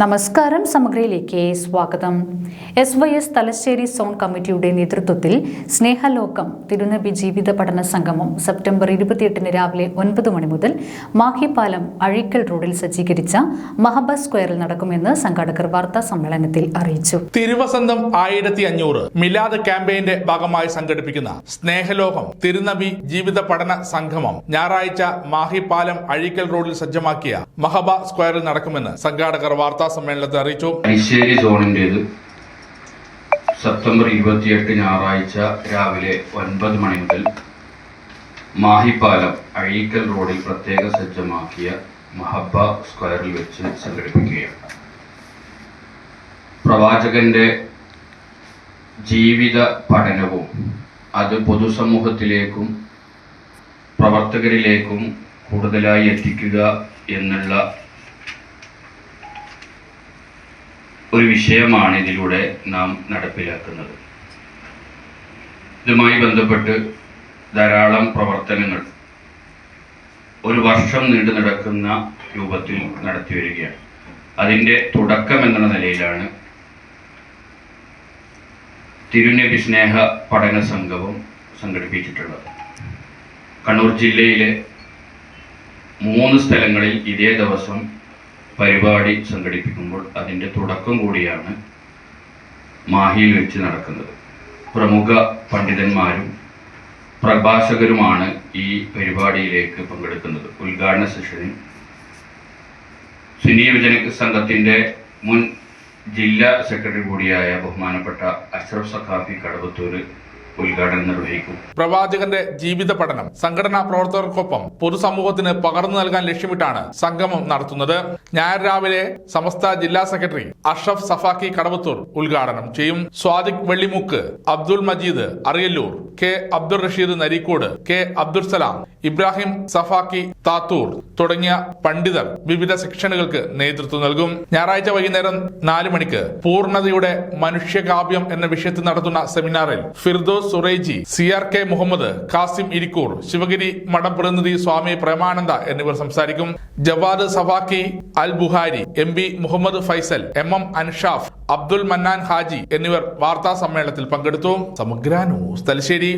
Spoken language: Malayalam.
നമസ്കാരം സമഗ്രയിലേക്ക് സ്വാഗതം. S Y S Thalassery zone കമ്മിറ്റിയുടെ നേതൃത്വത്തിൽ സ്നേഹലോകം തിരുനബി ജീവിത പഠന സംഗമം സെപ്റ്റംബർ ഇരുപത്തിയെട്ടിന് രാവിലെ ഒൻപത് മണി മുതൽ മാഹിപ്പാലം അഴീക്കൽ റോഡിൽ സജ്ജീകരിച്ച മഹബ സ്ക്വയറിൽ നടക്കുമെന്ന് സംഘാടകർ വാർത്താ സമ്മേളനത്തിൽ അറിയിച്ചു. തിരുവസന്തം ആയിരത്തി അഞ്ഞൂറ് മിലാദ് ക്യാമ്പയിന്റെ ഭാഗമായി സംഘടിപ്പിക്കുന്ന സ്നേഹലോകം തിരുനബി ജീവിത പഠന സംഗമം ഞായറാഴ്ച മാഹിപ്പാലം അഴീക്കൽ റോഡിൽ സജ്ജമാക്കിയ മഹബ സ്ക്വയറിൽ നടക്കുമെന്ന് സംഘാടകർ വാർത്താ സമ്മേളനത്തിൽ അറിയിച്ചു. തലശ്ശേരി സോണിന്റേത് സെപ്റ്റംബർ ഇരുപത്തിയെട്ട് ഞായറാഴ്ച രാവിലെ ഒൻപത് മണി മുതൽ മാഹിപ്പാലം അഴീക്കൽ റോഡിൽ പ്രത്യേക സജ്ജമാക്കിയ മഹബ സ്ക്വയറിൽ വെച്ച് സംഘടിപ്പിക്കുകയാണ്. പ്രവാചകന്റെ ജീവിത പഠനവും അത് പൊതുസമൂഹത്തിലേക്കും പ്രവർത്തകരിലേക്കും കൂടുതലായി എത്തിക്കുക എന്നുള്ള ഒരു വിഷയമാണ് ഇതിലൂടെ നാം നടപ്പിലാക്കുന്നത്. ഇതുമായി ബന്ധപ്പെട്ട് ധാരാളം പ്രവർത്തനങ്ങൾ ഒരു വർഷം നീണ്ടു നടക്കുന്ന രൂപത്തിൽ നടത്തി വരികയാണ്. അതിന്റെ തുടക്കം എന്ന നിലയിലാണ് തിരുനബി സ്നേഹ പഠന സംഗമം സംഘടിപ്പിച്ചിട്ടുള്ളത്. കണ്ണൂർ ജില്ലയിലെ മൂന്ന് സ്ഥലങ്ങളിൽ ഇതേ ദിവസം പരിപാടി സംഘടിപ്പിക്കുമ്പോൾ അതിന്റെ തുടക്കം കൂടിയാണ് മാഹിയിൽ വെച്ച് നടക്കുന്നത്. പ്രമുഖ പണ്ഡിതന്മാരും പ്രഭാഷകരുമാണ് ഈ പരിപാടിയിലേക്ക് പങ്കെടുക്കുന്നത്. ഉദ്ഘാടന സെഷനിൽ സുന്നി യുവജന സംഘത്തിന്റെ മുൻ ജില്ലാ സെക്രട്ടറി കൂടിയായ ബഹുമാനപ്പെട്ട അഷ്റഫ് സഖാഫി കടവത്തൂർ ഉദ്ഘാടനം നിർവഹിക്കും. പ്രവാചകന്റെ ജീവിത പഠനം സംഘടനാ പ്രവർത്തകർക്കൊപ്പം പൊതുസമൂഹത്തിന് പകർന്നു നൽകാൻ ലക്ഷ്യമിട്ടാണ് സംഗമം നടത്തുന്നത്. ഞായർ രാവിലെ സമസ്ത ജില്ലാ സെക്രട്ടറി അഷ്റഫ് സഫാക്കി കടവത്തൂർ ഉദ്ഘാടനം ചെയ്യും. സ്വാദിഖ് വെള്ളിമുക്ക് അബ്ദുൽ മജീദ് അറിയല്ലൂർ കെ അബ്ദുൾ റഷീദ് നരീക്കോട് കെ അബ്ദുൾ സലാം ഇബ്രാഹിം സഫാക്കി താത്തൂർ തുടങ്ങിയ പണ്ഡിതർ വിവിധ സെക്ഷനുകൾക്ക് നേതൃത്വം നൽകും. ഞായറാഴ്ച വൈകുന്നേരം നാല് മണിക്ക് പൂർണതയുടെ മനുഷ്യകാവ്യം എന്ന വിഷയത്തിൽ നടത്തുന്ന സെമിനാറിൽ Firdous Suraiji C R K Muhammad Kasim Irikkur Sivagiri Mutt പ്രതിനിധി സ്വാമി പ്രേമാനന്ദ എന്നിവർ സംസാരിക്കും. Jawad Safaqi Al Buhari M P Muhammad Faisal M M Anshaf Abdul Mannan Haji എന്നിവർ വാർത്താ സമ്മേളനത്തിൽ പങ്കെടുത്തു. സമഗ്ര ന്യൂസ് തലശ്ശേരി.